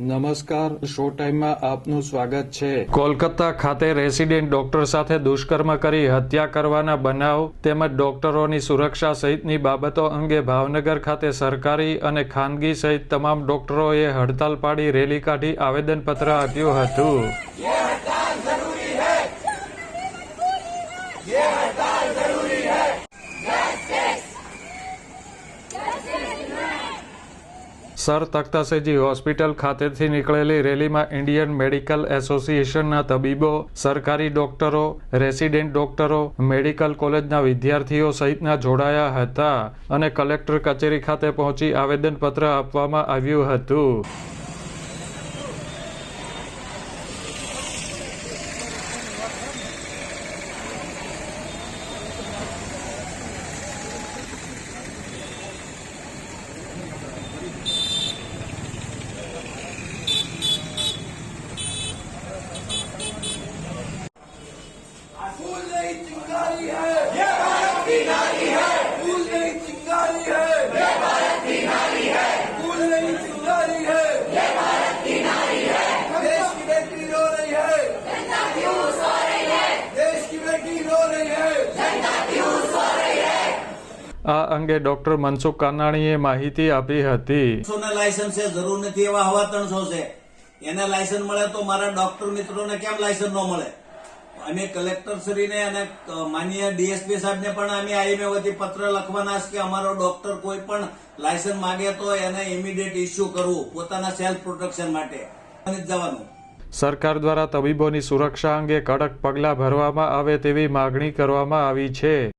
નમસ્કાર શો ટાઈમમાં આપનું સ્વાગત છે. કોલકાતા ખાતે રેસિડેન્ટ ડોક્ટર સાથે દુષ્કર્મ કરી હત્યા કરવાના બનાવ તેમજ ડોક્ટરોની સુરક્ષા સહિતની બાબતો અંગે ભાવનગર ખાતે સરકારી અને ખાનગી સહિત તમામ ડોક્ટરોએ હડતાલ પાડી રેલી કાઢી આવેદનપત્ર આપ્યું હતું. સર તખ્તસિંહજી હોસ્પિટલ ખાતેથી નીકળેલી રેલીમાં ઇન્ડિયન મેડિકલ એસોસિએશનના તબીબો, સરકારી ડોક્ટરો, રેસિડેન્ટ ડોક્ટરો, મેડિકલ કોલેજના વિદ્યાર્થીઓ સહિતના જોડાયા હતા અને કલેક્ટર કચેરી ખાતે પહોંચી આવેદનપત્ર આપવામાં આવ્યું હતું. આ અંગે ડોક્ટર મનસુખ કાનાણીએ માહિતી આપી હતી. લાયસન્સ છે જરૂર નથી એવા હવા ત્રણસો છે. એને લાયસન્સ મળે તો મારા ડોક્ટર મિત્રોને કેમ લાયસન્સ ન મળે? અમે કલેક્ટર શ્રીને અને માનીય ડીએસપી સાહેબને પણ અમે આઈએમએ વતી પત્ર લખવાના છે કે અમારો ડોક્ટર કોઈ પણ લાયસન્સ માંગે તો એને ઇમિડિયેટ ઇસ્યુ કરવું પોતાના સેલ્ફ પ્રોટેક્શન માટે. જવાનું. સરકાર દ્વારા તબીબોની સુરક્ષા અંગે કડક પગલાં ભરવામાં આવે તેવી માગણી કરવામાં આવી છે.